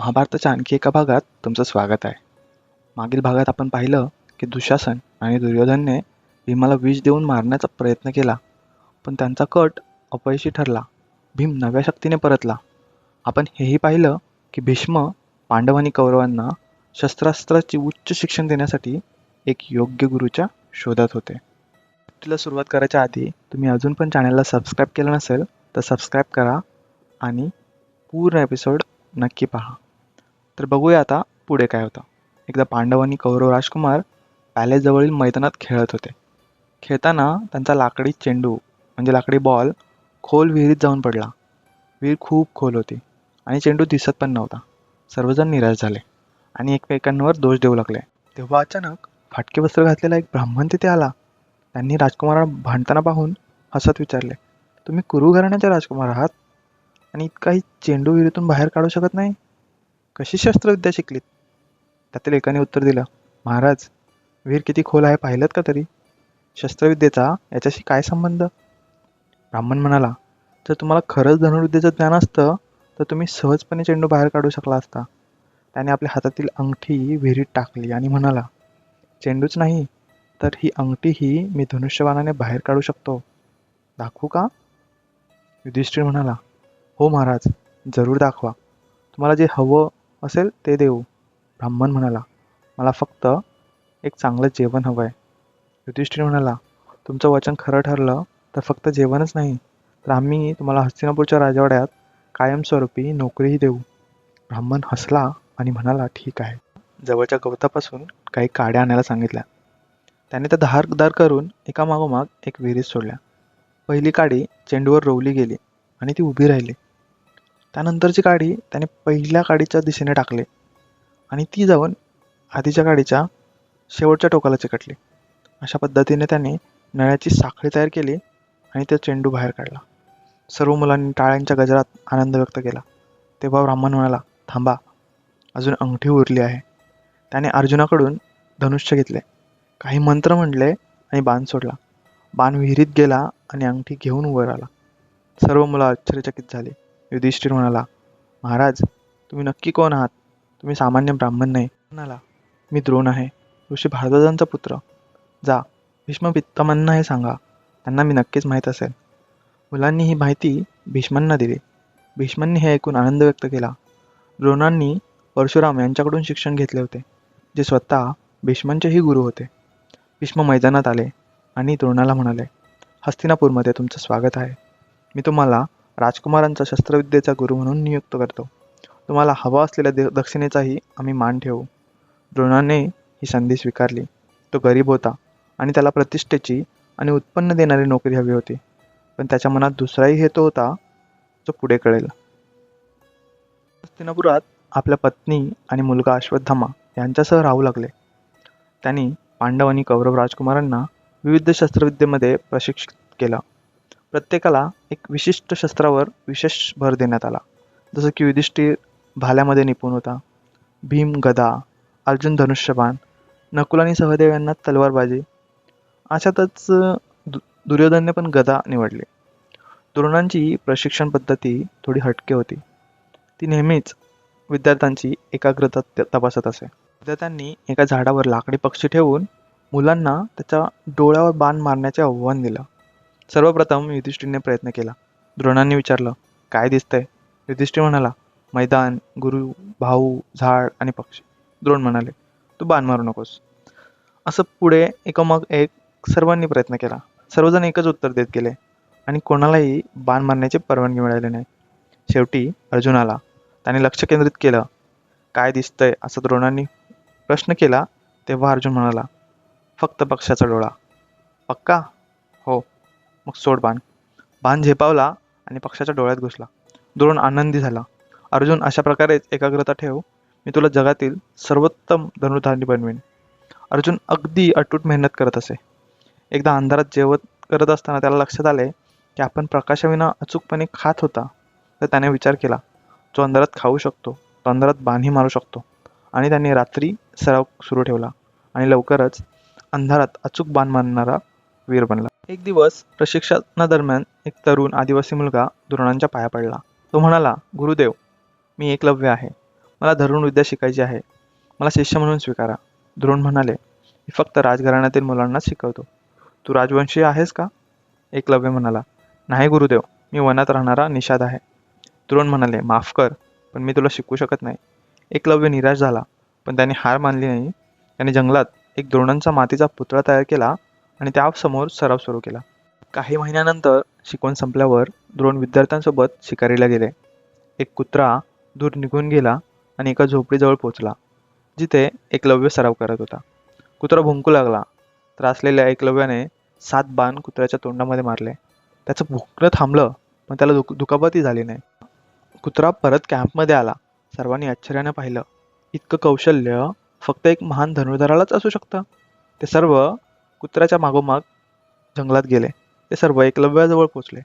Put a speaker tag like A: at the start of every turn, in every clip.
A: महाभारताच्या आणखी एका भागात तुमचं स्वागत आहे. मागील भागात आपण पाहिलं की दुशासन आणि दुर्योधनने भीमाला विष देऊन मारण्याचा प्रयत्न केला पण त्यांचा कट अपयशी ठरला. भीम नव्या शक्तीने परतला. आपण हेही पाहिलं की भीष्म पांडव आणि कौरवांना शस्त्रास्त्राची उच्च शिक्षण देण्यासाठी एक योग्य गुरुच्या शोधात होते. तिला सुरुवात करायच्या आधी तुम्ही अजून पण चॅनलला सबस्क्राईब केलं नसेल तर सबस्क्राईब करा आणि पूर्ण एपिसोड नक्की पहा. तर बघूया आता पुढे काय होतं. एकदा पांडव आणि कौरव राजकुमार पॅलेसजवळील मैदानात खेळत होते. खेळताना त्यांचा लाकडी चेंडू म्हणजे लाकडी बॉल खोल विहिरीत जाऊन पडला. विहीर खूप खोल होती आणि चेंडू दिसत पण नव्हता. सर्वजण निराश झाले आणि एकमेकांवर दोष देऊ लागले. तेव्हा अचानक फाटके वस्त्र घातलेला एक ब्राह्मण तिथे आला. त्यांनी राजकुमाराला भांडताना पाहून हसत विचारले तुम्ही कुरु घराण्याचे राजकुमार आहात? आणि इतकाही चेंडू विहिरीतून बाहेर काढू शकत नाही? कशी शस्त्रविद्या शिकलीत? त्यातील एकाने उत्तर दिलं महाराज विहीर किती खोल आहे पाहिलं का तरी? शस्त्रविद्येचा याच्याशी काय संबंध? ब्राह्मण म्हणाला जर तुम्हाला खरंच धनुर्विद्येचं ज्ञान असतं तर तुम्ही सहजपणे चेंडू बाहेर काढू शकला असता. त्याने आपल्या हातातील अंगठी विहिरीत टाकली आणि म्हणाला चेंडूच नाही तर ही अंगठीही मी धनुष्यबाणाने बाहेर काढू शकतो. दाखवू का? युधिष्ठिर म्हणाला हो महाराज जरूर दाखवा. तुम्हाला जे हवं असेल ते देऊ. ब्राह्मण म्हणाला मला फक्त एक चांगलं जेवण हवं आहे युधिष्ठिर म्हणाला तुमचं वचन खरं ठरलं तर फक्त जेवणच नाही तर आम्ही तुम्हाला हस्तिनापूरच्या राजवाड्यात कायमस्वरूपी नोकरीही देऊ. ब्राह्मण हसला आणि म्हणाला ठीक आहे. जवळच्या गवतापासून काही काड्या आणायला सांगितल्या. त्याने त्या धारदार करून एका मागोमाग एक विहिरीत सोडल्या. पहिली काडी चेंडूवर रोवली गेली आणि ती उभी राहिली. त्यानंतरची काडी त्याने पहिल्या काडीच्या दिशेने टाकली आणि ती जाऊन आधीच्या काडीच्या शेवटच्या टोकाला चिकटली. अशा पद्धतीने त्याने नळ्याची साखळी तयार केली आणि त्या चेंडू बाहेर काढला. सर्व मुलांनी टाळ्यांच्या गजरात आनंद व्यक्त केला. तेव्हा ब्राह्मण म्हणाला थांबा अजून अंगठी उरली आहे. त्याने अर्जुनाकडून धनुष्य घेतले. काही मंत्र म्हटले आणि बाण सोडला. बाण विहिरीत गेला आणि अंगठी घेऊन वर आला. सर्व मुलं आश्चर्यचकित झाली. युधिष्ठिर म्हणाला महाराज तुम्ही नक्की कोण आहात? तुम्ही सामान्य ब्राह्मण नाही. म्हणाला मी द्रोण आहे ऋषी भारद्वाजांचा पुत्र. जा भीष्म पित्तामांना हे सांगा त्यांना मी नक्कीच माहीत असेल. मुलांनी ही माहिती भीष्मांना दिली. भीष्मांनी हे ऐकून आनंद व्यक्त केला. द्रोणांनी परशुराम यांच्याकडून शिक्षण घेतले होते जे स्वतः भीष्मांचेही गुरु होते. भीष्म मैदानात आले आणि द्रोणाला म्हणाले हस्तिनापूरमध्ये तुमचं स्वागत आहे. मी तुम्हाला राजकुमारांचा शस्त्रविद्येचा गुरु म्हणून नियुक्त करतो. तुम्हाला हवा असलेल्या दे दक्षिणेचाही आम्ही मान ठेवू. द्रोणाने ही संधी स्वीकारली. तो गरीब होता आणि त्याला प्रतिष्ठेची आणि उत्पन्न देणारी नोकरी हवी होती. पण त्याच्या मनात दुसराही हेतू होता जो पुढे कळेल. हस्तिनापुरात आपल्या पत्नी आणि मुलगा अश्वत्थामा यांच्यासह राहू लागले. त्यांनी पांडव आणि कौरव राजकुमारांना विविध शस्त्रविद्येमध्ये प्रशिक्षित केलं. प्रत्येकाला एक विशिष्ट शस्त्रावर विशेष भर देण्यात आला. जसं की युधिष्ठिर भाल्यामध्ये निपुण होता भीम गदा अर्जुन धनुष्यबाण नकुल आणि सहदेव यांना तलवारबाजी. अशातच दु दुर्योधनने पण गदा निवडली. तरुणांची प्रशिक्षण पद्धती थोडी हटके होती. ती नेहमीच विद्यार्थ्यांची एकाग्रता तपासत असे. विद्यार्थ्यांनी एका झाडावर लाकडी पक्षी ठेवून मुलांना त्याच्या डोळ्यावर बाण मारण्याचे आव्हान दिलं. सर्वप्रथम युधिष्ठिरने प्रयत्न केला. द्रोणांनी विचारलं काय दिसतंय? युधिष्ठिर म्हणाला मैदान गुरु भाऊ झाड आणि पक्षी. द्रोण म्हणाले तू बाण मारू नकोस. असं पुढे एकामाग एक सर्वांनी प्रयत्न केला. सर्वजण एकच उत्तर देत गेले आणि कोणालाही बाण मारण्याची परवानगी मिळाली नाही. शेवटी अर्जुन आला. त्याने लक्ष केंद्रित केलं. काय दिसतंय? असं द्रोणांनी प्रश्न केला. तेव्हा अर्जुन म्हणाला फक्त पक्षाचा डोळा. पक्का? हो. मग सोड बाण. बाण झेपावला आणि पक्षाच्या डोळ्यात घुसला. द्रोण आनंदी झाला. अर्जुन अशा प्रकारेच एकाग्रता ठेव मी तुला जगातील सर्वोत्तम धनुर्धारी बनवेन. अर्जुन अगदी अटूट मेहनत करत असे. एकदा अंधारात जेवत करत असताना त्याला लक्षात आले की आपण प्रकाशाविना अचूकपणे खात होता. तर त्याने विचार केला जो अंधारात खाऊ शकतो. तो अंधारात बाणही मारू शकतो. आणि त्याने रात्री सराव सुरू ठेवला आणि लवकरच अंधारात अचूक बाण मारणारा वीर बनला. एक दिवस प्रशिक्षणादरम्यान एक तरुण आदिवासी मुलगा द्रोणांच्या पाया पडला. तो म्हणाला गुरुदेव मी एकलव्य आहे. मला धरुण विद्या शिकायची आहे. मला शिष्य म्हणून स्वीकारा. द्रोण म्हणाले मी फक्त राजघराण्यातील मुलांनाच शिकवतो. तू राजवंशी आहेस का? एकलव्य म्हणाला नाही गुरुदेव मी वनात राहणारा निषाद आहे. द्रोण म्हणाले माफ कर पण मी तुला शिकवू शकत नाही. एकलव्य निराश झाला पण त्याने हार मानली नाही. त्याने जंगलात एक द्रोणांचा मातीचा पुतळा तयार केला आणि त्यासमोर सराव सुरू केला. काही महिन्यानंतर शिकवण संपल्यावर द्रोण विद्यार्थ्यांसोबत शिकारीला गेले. एक कुत्रा दूर निघून गेला आणि एका झोपडीजवळ पोचला जिथे एकलव्य सराव करत होता. कुत्रा भुंकू लागला. त्रासलेल्या एकलव्याने सात बाण कुत्र्याच्या तोंडामध्ये मारले. त्याचं भुंकणं थांबलं पण त्याला दुख दुखापतही झाली नाही. कुत्रा परत कॅम्पमध्ये आला. सर्वांनी आश्चर्याने पाहिलं. इतकं कौशल्य फक्त एक महान धनुर्धरालाच असू शकतं. ते सर्व कुत्र्याच्या मागोमाग जंगलात गेले. ते सर्व एकलव्याजवळ पोचले.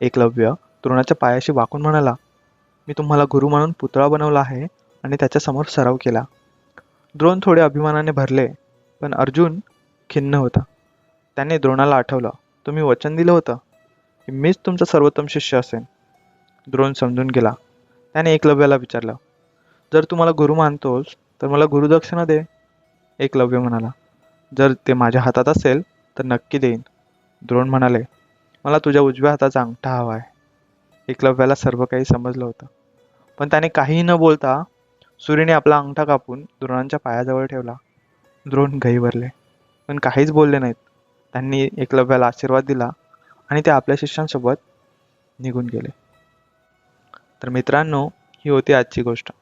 A: एकलव्य द्रोणाच्या पायाशी वाकून म्हणाला मी तुम्हाला गुरु म्हणून पुतळा बनवला आहे आणि त्याच्यासमोर सराव केला द्रोण थोडे अभिमानाने भरले पण अर्जुन खिन्न होता. त्याने द्रोणाला आठवलं तुम्ही वचन दिलं होतं. की मीच तुमचा सर्वोत्तम शिष्य असेन. द्रोण समजून गेला. त्याने एकलव्याला विचारलं जर तू मला गुरु मानतोस तर मला गुरुदक्षिणा दे. एकलव्य म्हणाला जर ते माझ्या हातात असेल तर नक्की देईन. द्रोण म्हणाले मला तुझ्या उजव्या हाताचा अंगठा हवा आहे. एकलव्याला सर्व काही समजलं होतं. पण त्याने काहीही न बोलता सूर्यने आपला अंगठा कापून द्रोणांच्या पायाजवळ ठेवला. द्रोण गहीवरले पण काहीच बोलले नाहीत. त्यांनी एकलव्याला आशीर्वाद दिला आणि ते आपल्या शिष्यांसोबत निघून गेले. तर मित्रांनो ही होती आजची गोष्ट.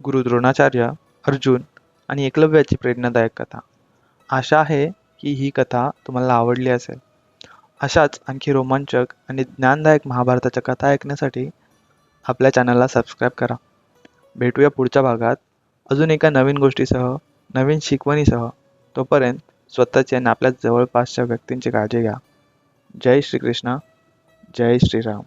A: गुरु द्रोणाचार्य अर्जुन आणि एकलव्याची प्रेरणादायक कथा. आशा आहे की ही कथा तुम्हाला आवडली असेल. अशाच आणखी रोमांचक आणि ज्ञानदायक महाभारताच्या कथा ऐकण्यासाठी आपल्या चॅनलला सबस्क्राईब करा. भेटूया पुढच्या भागात. अजून एका नवीन गोष्टीसह नवीन शिकवणीसह तोपर्यंत स्वतःची आणि आपल्या जवळपासच्या व्यक्तींची काळजी घ्या. जय श्रीकृष्ण. जय श्रीराम.